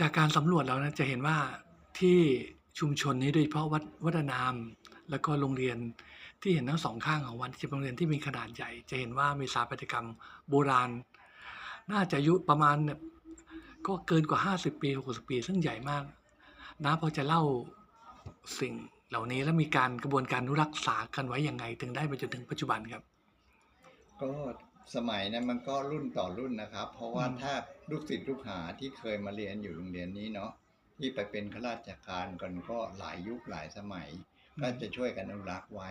จากการสำรวจแล้วนะจะเห็นว่าที่ชุมชนนี้โดยเฉพาะวัดวัดนาม แล้วก็โรงเรียนที่เห็นทั้งสองข้างของวัดจะเป็นโรงเรียนที่มีขนาดใหญ่ จะเห็นว่ามีสถาปัตยกรรมโบราณ น่าจะอายุประมาณเนี่ยก็เกินกว่า 50 ปี 60 ปี ซึ่งใหญ่มากนะพอจะเล่าสิ่งเหล่านี้แล้วมีการกระบวนการรักษากันไว้อยังไง ถึงได้ไปจนถึงปัจจุบันครับ ก็ สมัยนั้นมันก็รุ่นต่อรุ่นนะครับ เพราะว่าอืมถ้าลูกศิษย์ลูกหาที่เคยมาเรียนอยู่โรงเรียนนี้เนาะที่ไปเป็นข้าราชการกันก็หลายยุคหลายสมัย ก็จะช่วยกันอนุรักษ์ไว้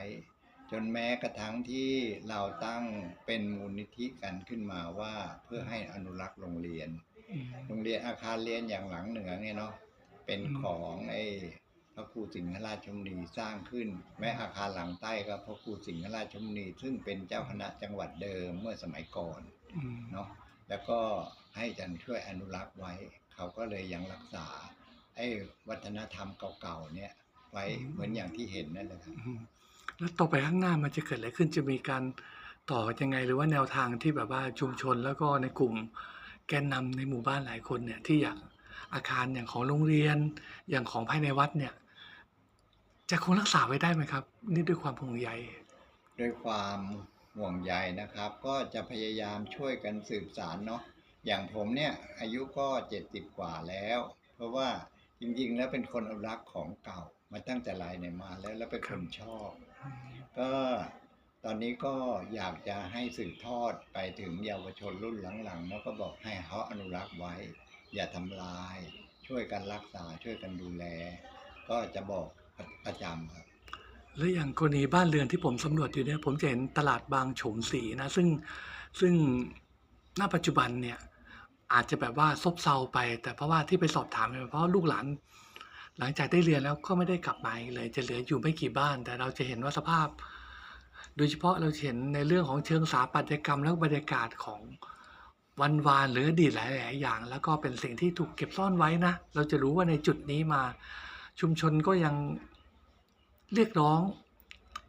จนแม้กระทั่งที่เราตั้งเป็นมูลนิธิกันขึ้นมาว่าเพื่อให้อนุรักษ์โรงเรียนอืมโรงเรียนอาคารเรียนอย่างหลังเหนือเนี่ยเนาะเป็นอืมของไอ้พ ระครูสิงหราชชมนีสร้างขึ้น แม้อาคารหลังใต้ก็พระครูสิงหราชชมนีซึ่งเป็นเจ้าคณะจังหวัดเดิมเมื่อสมัยก่อนอืมเนาะแล้วก็ให้อาจันช่วยอนุรักษ์ไว้ เขาก็เลยยังรักษาไอ้วัฒนธรรมเก่าๆเนี่ยไว้เหมือนอย่างที่เห็นนั่นแหละครับอืมแล้วต่อไปข้างหน้ามันจะเกิดอะไรขึ้นจะมีการต่อยังไงหรือว่าแนวทางที่แบบว่าชุมชนแล้วก็ในกลุ่มแกนนำในหมู่บ้านหลายคนเนี่ยที่อยากอาคารอย่างของโรงเรียนอย่างของภายในวัดเนี่ย จะคงรักษาไว้ได้ไหมครับ นี่ด้วยความห่วงใยด้วยความห่วงใยนะครับ ก็จะพยายามช่วยกันสืบสารเนาะอย่างผมเนี่ยอายุก็เจ็ดสิบกว่าแล้ว เพราะว่าจริงๆ แล้วเป็นคนอนุรักษ์ของเก่า มาตั้งแต่ไรเนี่ยมาแล้วแล้วเป็นคนชอบ ก็ตอนนี้ก็อยากจะให้สืบทอดไปถึงเยาวชนรุ่นหลังๆแล้วก็บอกให้เขาอนุรักษ์ไว้ อย่าทำลาย ช่วยกันรักษาช่วยกันดูแล ก็จะบอก ประจำครับแล้วอย่างกรณีบ้านเรือนที่ผมสำรวจอยู่เนี่ยผมจะเห็นตลาดบางโฉมสีนะ ซึ่งซึ่งณปัจจุบันเนี่ย อาจจะแบบว่าซบเซาไป แต่เพราะว่าที่ไปสอบถามเนี่ยเพราะลูกหลาน หลังจากได้เรียนแล้วก็ไม่ได้กลับมาอีกเลย จะเหลืออยู่ไม่กี่บ้าน แต่เราจะเห็นว่าสภาพ โดยเฉพาะเราเห็นในเรื่องของเชิงสถาปัตยกรรมแล้วก็บรรยากาศของวันวานหรืออดีตหลาย ๆ อย่าง แล้วก็เป็นสิ่งที่ถูกเก็บซ่อนไว้นะ เราจะรู้ว่าในจุดนี้มาชุมชนก็ยัง เรียกร้อง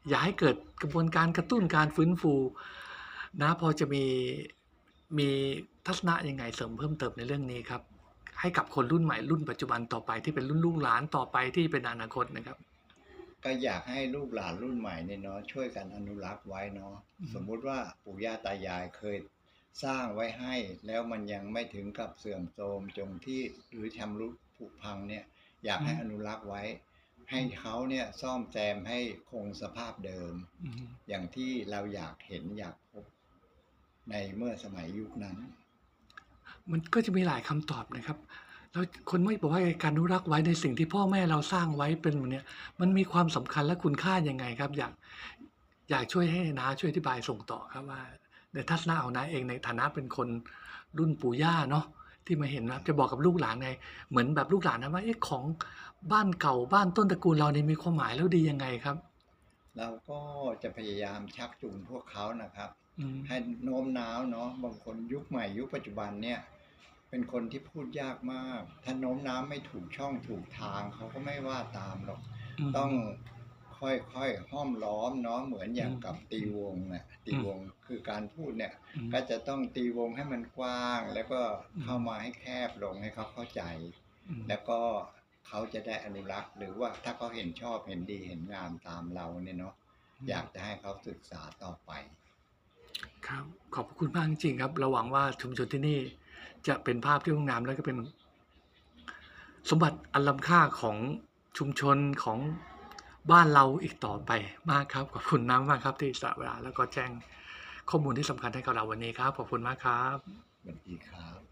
อย่าให้เกิดกระบวนการกระตุ้นการฟื้นฟูนะพอจะมีมีทัศนะยังไงเสริมเพิ่มเติมในเรื่องนี้ครับ ให้กับคนรุ่นใหม่รุ่นปัจจุบันต่อไปที่เป็นรุ่นลูกหลานต่อไปที่เป็นอนาคตนะครับ ก็อยากให้ลูกหลานรุ่นใหม่เนี่ยเนาะช่วยกันอนุรักษ์ไว้เนาะอืมสมมุติว่าปู่ย่าตายายเคยสร้างไว้ให้แล้วมันยังไม่ถึงกับเสื่อมโทรมจงที่หรือชำรุดผุพังเนี่ยอยากให้อนุรักษ์ไว้ ให้เขาเนี่ยซ่อมแซมให้คงสภาพเดิมอืมอย่างที่เราอยากเห็นอยากพบในเมื่อสมัยยุคนั้น มันก็จะมีหลายคำตอบนะครับแล้วคนไม่บอกว่าการอนุรักษ์ไว้ในสิ่งที่พ่อแม่เราสร้างไว้เป็นแบบเนี้ยมันมีความสำคัญและคุณค่ายังไงครับ อยากอยากช่วยให้นาช่วยอธิบายส่งต่อครับว่าในทัศนะของนาเองในฐานะเป็นคนรุ่นปู่ย่าเนาะ ที่มาเห็นนะครับจะบอกกับลูกหลานไงเหมือนแบบลูกหลานนะว่าเอ๊ะของบ้านเก่าบ้านต้นตระกูลเรานี่มีความหมายแล้วดียังไงครับ เราก็จะพยายามชักจูงพวกเขานะครับอืมให้โน้มน้าวเนาะบางคนยุคใหม่ยุคปัจจุบันเนี่ยเป็นคนที่พูดยากมาก ถ้าโน้มน้าวไม่ถูกช่องถูกทางเขาก็ไม่ว่าตามหรอกมต้อง ค่อยๆห้อมล้อมเนาะเหมือนอย่างอืมกับตีวงนะตีวงคือการพูดเนี่ยอืมก็จะต้องตีวงให้มันกว้าง แล้วก็อืมเข้ามาให้แคบลงให้เขาเข้าใจอืมแล้วก็เขาจะได้อนุรักษ์หรือว่าถ้าเขาเห็นชอบเห็นดีเห็นงามตามเราเนี่ยเนาะอยากจะให้เขาศึกษาต่อไป ครับขอบคุณมากจริงๆครับเราหวังว่าชุมชนที่นี่จะเป็นภาพที่งดงามแล้วก็เป็น สมบัติอันล้ำค่าของชุมชนของ บ้านเราอีกต่อไปมากครับ ขอบคุณน้ำมากครับที่สละเวลาแล้วก็แจ้งข้อมูลที่สำคัญให้กับเราวันนี้ครับ ขอบคุณมากครับสวัสดีครับ